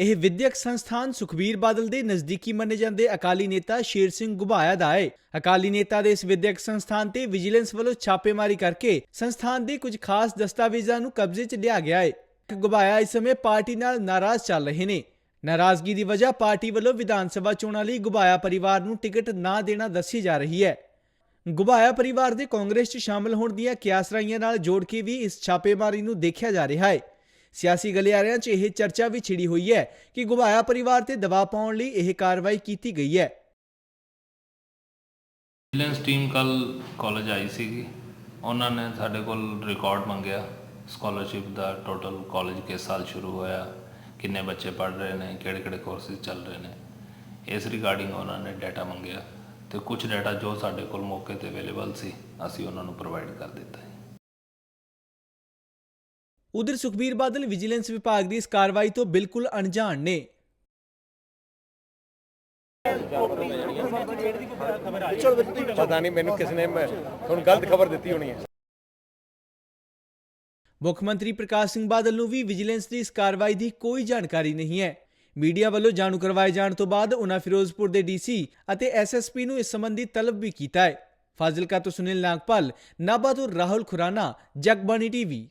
ਇਹ ਵਿਦਿਅਕ ਸੰਸਥਾਨ ਸੁਖਬੀਰ ਬਾਦਲ ਦੇ ਨਜ਼ਦੀਕੀ ਮੰਨੇ ਜਾਂਦੇ ਅਕਾਲੀ ਨੇਤਾ ਸ਼ੇਰ ਸਿੰਘ ਗੁਬਾਇਆ ਦਾ ਹੈ ਅਕਾਲੀ ਨੇਤਾ ਦੇ ਇਸ ਵਿਦਿਅਕ ਸੰਸਥਾਨ ਤੇ ਵਿਜੀਲੈਂਸ ਵੱਲੋਂ ਛਾਪੇਮਾਰੀ ਕਰਕੇ ਸੰਸਥਾਨ ਦੇ ਕੁਝ ਖਾਸ ਦਸਤਾਵੇਜ਼ਾਂ ਨੂੰ ਕਬਜ਼ੇ 'ਚ ਲਿਆ ਗਿਆ ਹੈ ਗੁਬਾਇਆ ਇਸ ਸਮੇਂ ਪਾਰਟੀ ਨਾਲ ਨਾਰਾਜ਼ ਚੱਲ ਰਹੇ ਨੇ। ਨਾਰਾਜ਼ਗੀ ਦੀ ਵਜ੍ਹਾ ਪਾਰਟੀ ਵੱਲੋਂ ਵਿਧਾਨ ਸਭਾ ਚੋਣਾਂ ਲਈ ਗੁਬਾਇਆ ਪਰਿਵਾਰ ਨੂੰ ਟਿਕਟ ਨਾ ਦੇਣਾ ਦੱਸੀ ਜਾ ਰਹੀ ਹੈ। ਗੁਬਾਇਆ ਪਰਿਵਾਰ ਦੇ ਕਾਂਗਰਸ 'ਚ ਸ਼ਾਮਲ ਹੋਣ ਦੀਆਂ ਕਿਆਸਰਾਈਆਂ ਨਾਲ ਜੋੜ ਕੇ ਵੀ ਇਸ ਛਾਪੇਮਾਰੀ ਨੂੰ ਦੇਖਿਆ ਜਾ ਰਿਹਾ ਹੈ ਸਿਆਸੀ ਗਲਿਆਰਿਆਂ 'ਚ ਇਹ ਚਰਚਾ ਵੀ ਛਿੜੀ ਹੋਈ ਹੈ ਕਿ ਗੁਬਾਇਆ ਪਰਿਵਾਰ ਤੇ ਦਬਾਅ ਪਾਉਣ ਲਈ ਇਹ ਕਾਰਵਾਈ ਕੀਤੀ ਗਈ ਹੈ। ਵਿਜੀਲੈਂਸ ਟੀਮ ਕੱਲ ਕਾਲਜ ਆਈ ਸੀਗੀ। ਉਹਨਾਂ ਨੇ ਸਾਡੇ ਕੋਲ ਰਿਕਾਰਡ ਮੰਗਿਆ। ਸਕਾਲਰਸ਼ਿਪ ਦਾ ਟੋਟਲ ਕਾਲਜ ਕਿਸ ਸਾਲ ਸ਼ੁਰੂ ਹੋਇਆ। ਕਿੰਨੇ ਬੱਚੇ ਪੜ੍ਹ ਰਹੇ ਨੇ, ਕਿਹੜੇ ਕਿਹੜੇ ਕੋਰਸਿਸ ਚੱਲ ਰਹੇ ਨੇ। ਇਸ ਰਿਗਾਰਡਿੰਗ ਉਹਨਾਂ ਨੇ ਡਾਟਾ ਮੰਗਿਆ। ਤੇ ਕੁਝ ਡਾਟਾ ਜੋ ਸਾਡੇ ਕੋਲ ਮੌਕੇ ਤੇ ਅਵੇਲੇਬਲ ਸੀ, ਅਸੀਂ ਉਹਨਾਂ ਨੂੰ ਪ੍ਰੋਵਾਈਡ ਕਰ ਦਿੱਤਾ ਉਧਰ ਸੁਖਬੀਰ ਬਾਦਲ ਵਿਜੀਲੈਂਸ ਵਿਭਾਗ ਦੀ ਇਸ ਕਾਰਵਾਈ ਤੋਂ ਬਿਲਕੁਲ ਅਣਜਾਣ ਨੇ। ਪਤਾ ਨਹੀਂ ਮੈਨੂੰ ਕਿਸ ਨੇ ਤੁਹਾਨੂੰ ਗਲਤ ਖਬਰ ਦਿੱਤੀ ਹੋਣੀ ਹੈ। ਮੁੱਖ ਮੰਤਰੀ ਪ੍ਰਕਾਸ਼ ਸਿੰਘ ਬਾਦਲ ਨੂੰ ਵੀ ਵਿਜੀਲੈਂਸ ਦੀ ਇਸ ਕਾਰਵਾਈ ਦੀ ਕੋਈ ਜਾਣਕਾਰੀ ਨਹੀਂ ਹੈ। ਮੀਡੀਆ ਵੱਲੋਂ ਜਾਣੂ ਕਰਵਾਏ ਜਾਣ ਤੋਂ ਬਾਅਦ ਉਨ੍ਹਾਂ ਫਿਰੋਜ਼ਪੁਰ ਦੇ ਡੀਸੀ ਅਤੇ ਐਸਐਸਪੀ ਨੂੰ ਇਸ ਸੰਬੰਧੀ ਤਲਬ ਵੀ ਕੀਤਾ ਹੈ। ਫਾਜ਼ਿਲਕਾ ਤੋਂ ਸੁਨੀਲ ਨਾਗਪਾਲ ਨਾਭਾ ਤੋਂ ਰਾਹੁਲ ਖੁਰਾਨਾ ਜਗਬਾਣੀ ਟੀਵੀ।